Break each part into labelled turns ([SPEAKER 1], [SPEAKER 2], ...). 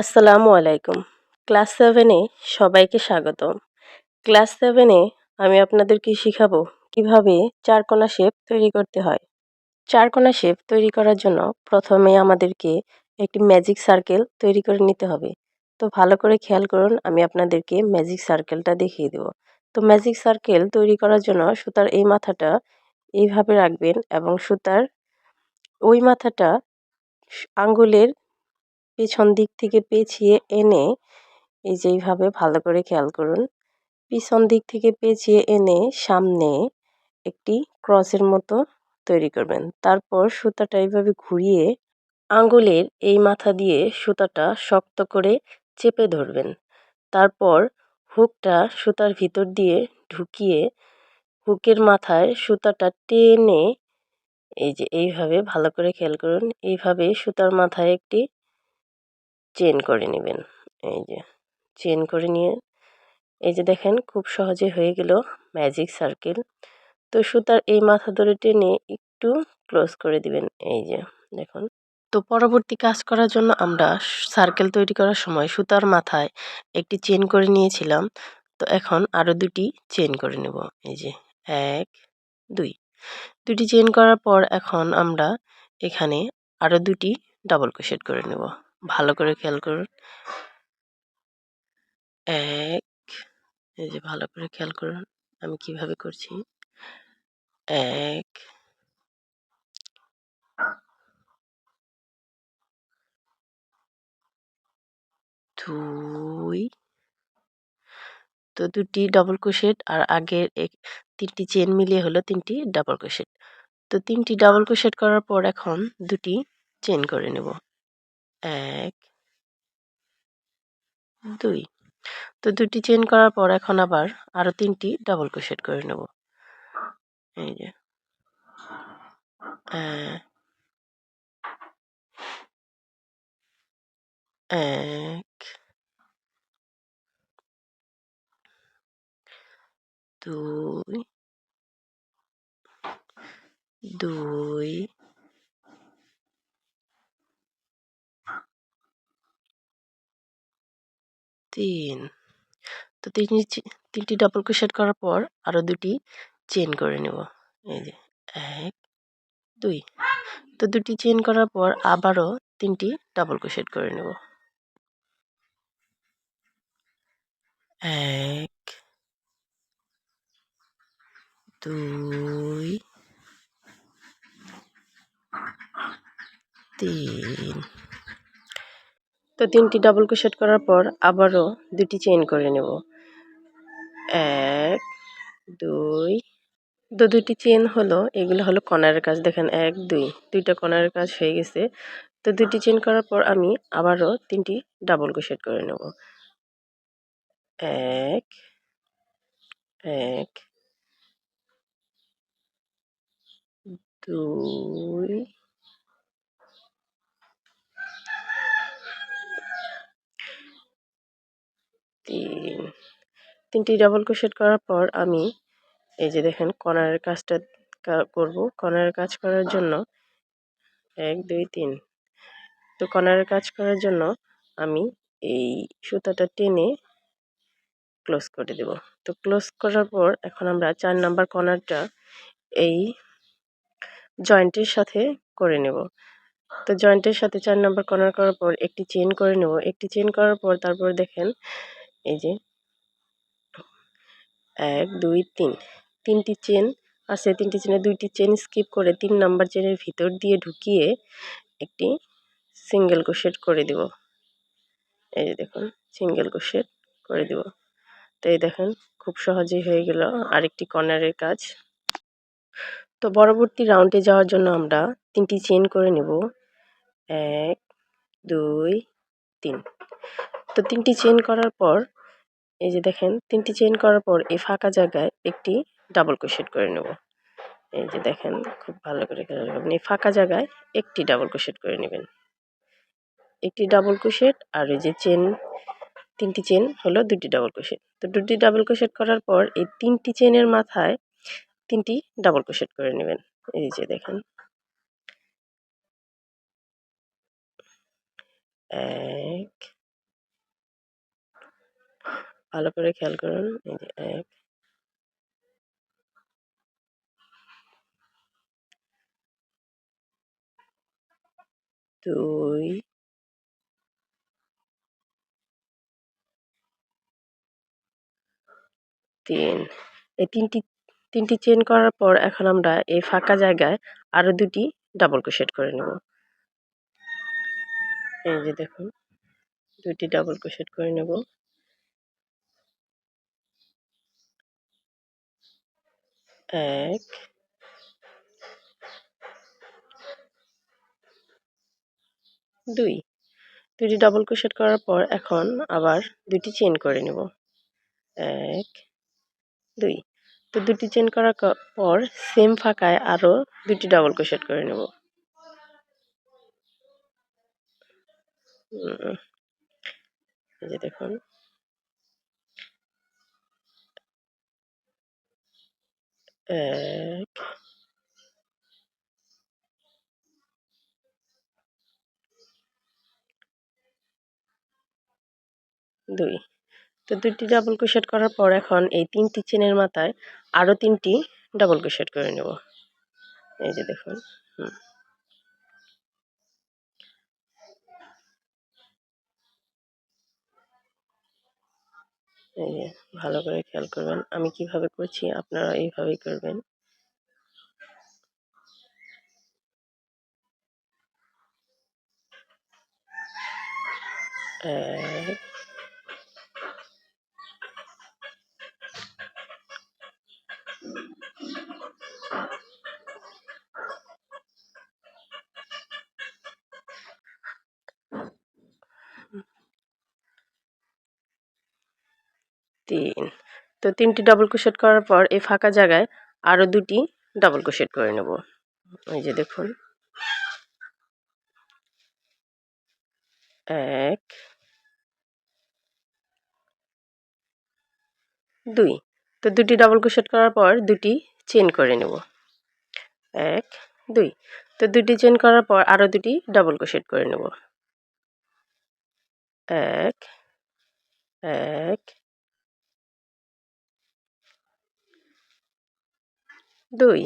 [SPEAKER 1] আসসালামু আলাইকুম। ক্লাস সেভেনে সবাইকে স্বাগতম। ক্লাস সেভেনে আমি আপনাদেরকে শিখাবো? কীভাবে চারকোনা শেপ তৈরি করতে হয়? চারকোনা শেপ তৈরি করার জন্য প্রথমে আমাদেরকে একটি ম্যাজিক সার্কেল তৈরি করে নিতে হবে। তো ভালো করে খেয়াল করুন, আমি আপনাদেরকে ম্যাজিক সার্কেলটা দেখিয়ে দেব। তো ম্যাজিক সার্কেল তৈরি করার জন্য সুতার এই মাথাটা এইভাবে রাখবেন এবং সুতার ওই মাথাটা আঙ্গুলের পেছন দিক থেকে পেঁচিয়ে এনে এই যে এইভাবে ভালো করে খেয়াল করুন। পিছন দিক থেকে পেঁচিয়ে এনে সামনে একটি ক্রসের মতো তৈরি করবেন। তারপর সুতাটা এইভাবে ঘুরিয়ে আঙ্গুলের এই মাথা দিয়ে সুতাটা শক্ত করে চেপে ধরবেন। তারপর হুকটা সুতার ভিতর দিয়ে ঢুকিয়ে হুকের মাথায় সুতাটা টেনে এই যে এইভাবে ভালো করে খেয়াল করুন। এইভাবে সুতার মাথায় একটি চেন করে নেবেন। এই যে চেন করে নিয়ে, এই যে দেখেন খুব সহজে হয়ে গেল ম্যাজিক সার্কেল তো সুতার এই মাথা ধরে টেনে একটু ক্লোজ করে দিবেন, এই যে দেখুন। তো পরবর্তী কাজ করার জন্য আমরা সার্কেল তৈরি করার সময় সুতার মাথায় একটি চেন করে নিয়েছিলাম। তো এখন আরও দুটি চেন করে নেব, এই যে এক, দুই। দুটি চেন করার পর এখন আমরা এখানে আরও দুটি ডাবল ক্রোশেট করে নেব। ভালো করে খেয়াল করুন। এক, এই যে ভালো করে খেয়াল করুন, আমি কীভাবে করছি? এক, দুই, তো দুটি ডাবল ক্রোশেট আর আগের এক, তিনটি চেন মিলিয়ে হলো তিনটি ডাবল ক্রোশেট তো তিনটি ডাবল ক্রোশেট করার পর এখন দুটি চেন করে নেব। এক, দুই। তো দুটি চেন করার পর এখন আবার আরও তিনটি ডাবল ক্রোশেট করে নেব। এই যে। এক, দুই দুই তিন। তো তিনটি তিনটি ডাবল ক্রোশেট করার পর আরও দুটি চেন করে নেব। এই যে, এক, দুই। তো দুটি চেন করার পর আবারও তিনটি ডাবল ক্রোশেট করে নেব। এক, দুই, তিন। তো তিনটি ডাবল ক্রোশেট করার পর আবারও দুটি চেইন করে নেব। এক, দুই, তো দুটি চেন হলো, এগুলো হলো কর্নারের কাজ। দেখেন, এক, দুই, দুইটা কর্নারের কাজ হয়ে গেছে। তো দুটি চেন করার পর আমি আবারও তিনটি ডাবল ক্রোশেট করে নেব। এক এক, দুই তিন তিনটি ডাবল ক্রোশেট করার পর আমি এই যে দেখেন কর্নারের কাজটা করব। কর্নারের কাজ করার জন্য এক, দুই, তিন। তো কর্নারের কাজ করার জন্য আমি এই সুতাটা টেনে ক্লোজ করে দেব। তো ক্লোজ করার পর এখন আমরা চার নাম্বার কর্নারটা এই জয়েন্টের সাথে করে নেব। তো জয়েন্টের সাথে চার নাম্বার কর্নার করার পর একটি চেন করে নেব। একটি চেন করার পর তারপর দেখেন এই যে, এক, দুই, তিন। তিনটি চেন আছে, তিনটি চেনে দুইটি চেন স্কিপ করে তিন নাম্বার চেনের ভিতর দিয়ে ঢুকিয়ে একটি সিঙ্গেল ক্রোশেট করে দিব। এই যে দেখুন সিঙ্গেল ক্রোশেট করে দিব। তো এই দেখেন, খুব সহজেই হয়ে গেল আরেকটি কর্নারের কাজ। তো পরবর্তী রাউন্ডে যাওয়ার জন্য আমরা তিনটি চেন করে নেব। এক, দুই, তিন। তো তিনটি চেন করার পর এই যে দেখেন, তিনটি চেন করার পর এই ফাঁকা জায়গায় একটি ডাবল ক্রোশেট করে নেব। এই যে দেখেন, খুব ভালো করে খেয়াল করবেন এই ফাঁকা জায়গায় একটি ডাবল ক্রোশেট করে নেবেন। একটি ডাবল ক্রোশেট আর এই যে চেন তিনটি চেন হলো দুটি ডাবল ক্রোশেট তো দুটি ডাবল ক্রোশেট করার পর এই তিনটি চেনের মাথায় তিনটি ডাবল ক্রোশেট করে নেবেন। এই যে দেখেন। এক ভালো করে খেয়াল করুন, এই যে এক। দুই। তিন। এই তিনটি তিনটি চেন করার পর এখন আমরা এই ফাঁকা জায়গায় আরও দুটি ডাবল ক্রোশেট করে নেব। এই যে দেখুন দুটি ডাবল ক্রোশেট করে নেব। এক দুই। দুটি ডাবল ক্রোশেট করার পর এখন আবার দুটি চেন করে নেব। এক দুই। তো দুটি চেন করার পর সেম ফাঁকায় আরও দুটি ডাবল ক্রোশেট করে নেব। যে দেখুন। এক দুই। তো দুটি ডাবল ক্রোশেট করার পর এখন এই তিনটি চেনের মাথায় আরও তিনটি ডাবল ক্রোশেট করে নেব। এই যে দেখুন, হুম। ভালো করে খেয়াল করবেন। আমি কীভাবে করছি আপনারা এইভাবেই করবেন। এক তিন। তো তিনটি ডাবল ক্রোশেট করার পর এই ফাঁকা জায়গায় আরও দুটি ডাবল ক্রোশেট করে নেব। এই যে দেখুন। এক, দুই। তো দুটি ডাবল ক্রোশেট করার পর দুটি চেন করে নেব। এক, দুই। তো দুটি চেন করার পর আরও দুটি ডাবল ক্রোশেট করে নেব। এক এক দুই।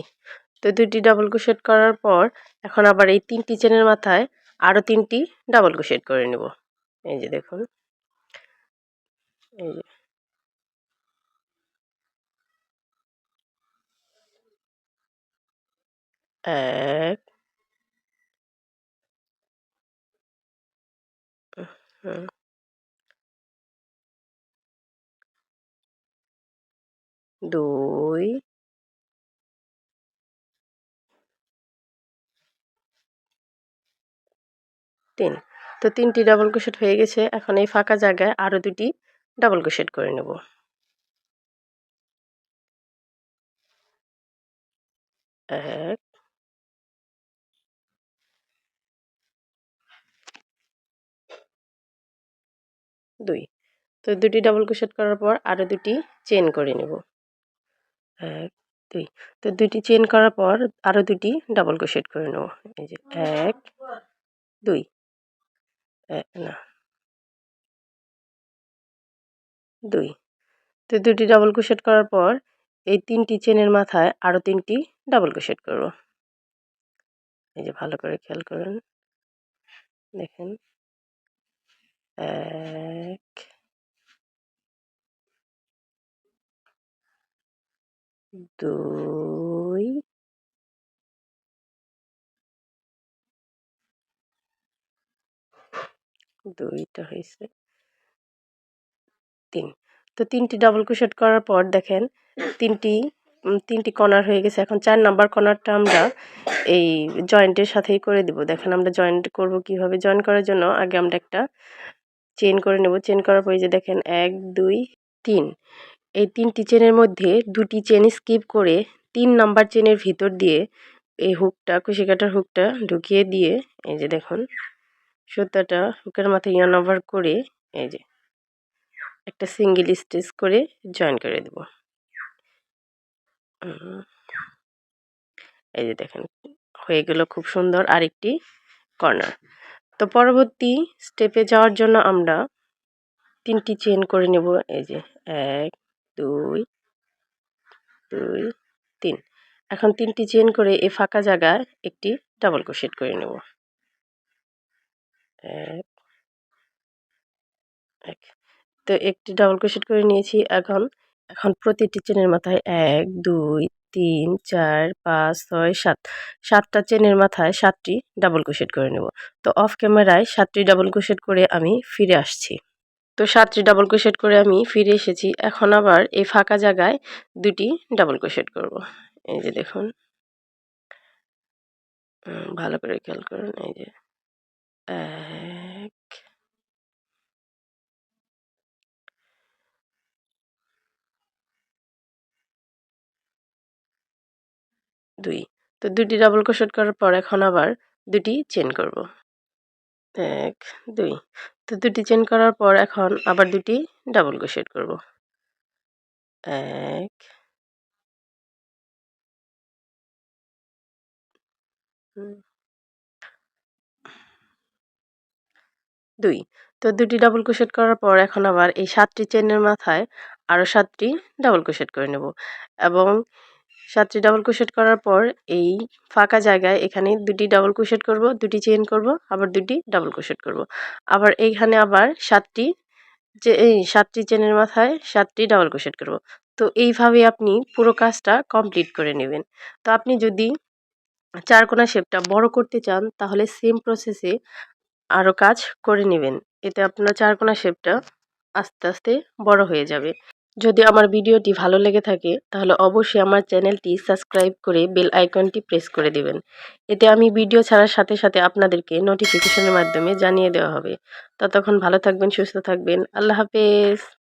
[SPEAKER 1] তো দুটি ডাবল ক্রোশেট করার পর এখন আবার এই তিনটি চেনের মাথায় আরও তিনটি ডাবল ক্রোশেট করে নেব। এই যে দেখুন। এই যে। এক। দুই। তিন। তো তিনটি ডাবল ক্রোশেট হয়ে গেছে। এখন এই ফাঁকা জায়গায় আরও দুটি ডাবল ক্রোশেট করে নেব। এক। দুই। তো দুটি ডাবল ক্রোশেট করার পর আরও দুটি চেন করে নেব। এক, দুই। তো দুটি চেন করার পর আরও দুটি ডাবল ক্রোশেট করে নেব। এই যে এক, দুই। না। দুই। তো দুটি ডাবল ক্রোশেট করার পর এই তিনটি চেনের মাথায় আরও তিনটি ডাবল ক্রোশেট করব। এই যে ভালো করে খেয়াল করুন। দেখেন। এক। দুই দুইটা হয়েছে। তিন। তো তিনটি ডাবল ক্রোশেট করার পর দেখেন, তিনটি তিনটি কর্নার হয়ে গেছে। এখন চার নাম্বার কর্নারটা আমরা এই জয়েন্টের সাথেই করে দিব। দেখেন আমরা জয়েন্ট করব কীভাবে? জয়েন করার জন্য আগে আমরা একটা চেন করে নেব। চেন করার পরে যে দেখেন, এক, দুই, তিন। এই তিনটি চেনের মধ্যে দুটি চেন স্কিপ করে তিন নাম্বার চেনের ভিতর দিয়ে এই হুকটা কুশি কাটার হুকটা ঢুকিয়ে দিয়ে এই যে দেখুন সুতাটা হুকের মাথায় ইয়ান ওভার করে এই যে একটা সিঙ্গেল স্টিচ করে জয়েন করে দেব। এই যে দেখেন, হয়ে গেল খুব সুন্দর আরেকটি কর্নার তো পরবর্তী স্টেপে যাওয়ার জন্য আমরা তিনটি চেন করে নেব, এই যে এক, দুই দুই, তিন। এখন তিনটি চেন করে এই ফাঁকা জায়গায় একটি ডাবল ক্রোশেট করে নেব। এক এক, তো একটি ডাবল ক্রোশেট করে নিয়েছি। এখন এখন প্রতিটি চেনের মাথায় এক, দুই, তিন, চার, পাঁচ, ছয়, সাত। সাতটা চেনের মাথায় সাতটি ডাবল ক্রোশেট করে নেব। তো অফ ক্যামেরায় সাতটি ডাবল ক্রোশেট করে আমি ফিরে আসছি। তো সাতটি ডাবল ক্রোশেট করে আমি ফিরে এসেছি। এখন আবার এই ফাঁকা জায়গায় দুটি ডাবল ক্রোশেট করব। এই যে দেখুন। ভালো করে খেয়াল করুন, এই যে। এক দুই। তো দুটি ডাবল ক্রোশেট করার পর এখন আবার দুটি চেন করব। এক দুই। তো দুটি চেন করার পর এখন আবার দুটি ডাবল ক্রোশেট করব। এক দুই। তো দুটি ডাবল ক্রোশেট করার পর এখন আবার এই সাতটি চেনের মাথায় আরও সাতটি ডাবল ক্রোশেট করে নেব। এবং সাতটি ডাবল ক্রোশেট করার পর এই ফাঁকা জায়গায় এখানে দুটি ডাবল ক্রোশেট করব দুটি চেন করব, আবার দুটি ডাবল ক্রোশেট করব। আবার এইখানে আবার সাতটি যে, এই সাতটি চেনের মাথায় সাতটি ডাবল ক্রোশেট করব। তো এইভাবে আপনি পুরো কাজটা কমপ্লিট করে নেবেন। তো আপনি যদি চারকোনা শেপটা বড় করতে চান, তাহলে সেম প্রসেসে আরও কাজ করে নেবেন। এতে আপনার চারকোনা শেপটা আস্তে আস্তে বড় হয়ে যাবে। যদি আমার ভিডিওটি ভালো লেগে থাকে, তাহলে অবশ্যই আমার চ্যানেলটি সাবস্ক্রাইব করে বেল আইকনটি প্রেস করে দেবেন। এতে আমি ভিডিও ছাড়ার সাথে সাথে আপনাদেরকে নোটিফিকেশনের মাধ্যমে জানিয়ে দেওয়া হবে। ততক্ষণ ভালো থাকবেন, সুস্থ থাকবেন। আল্লাহ হাফেজ।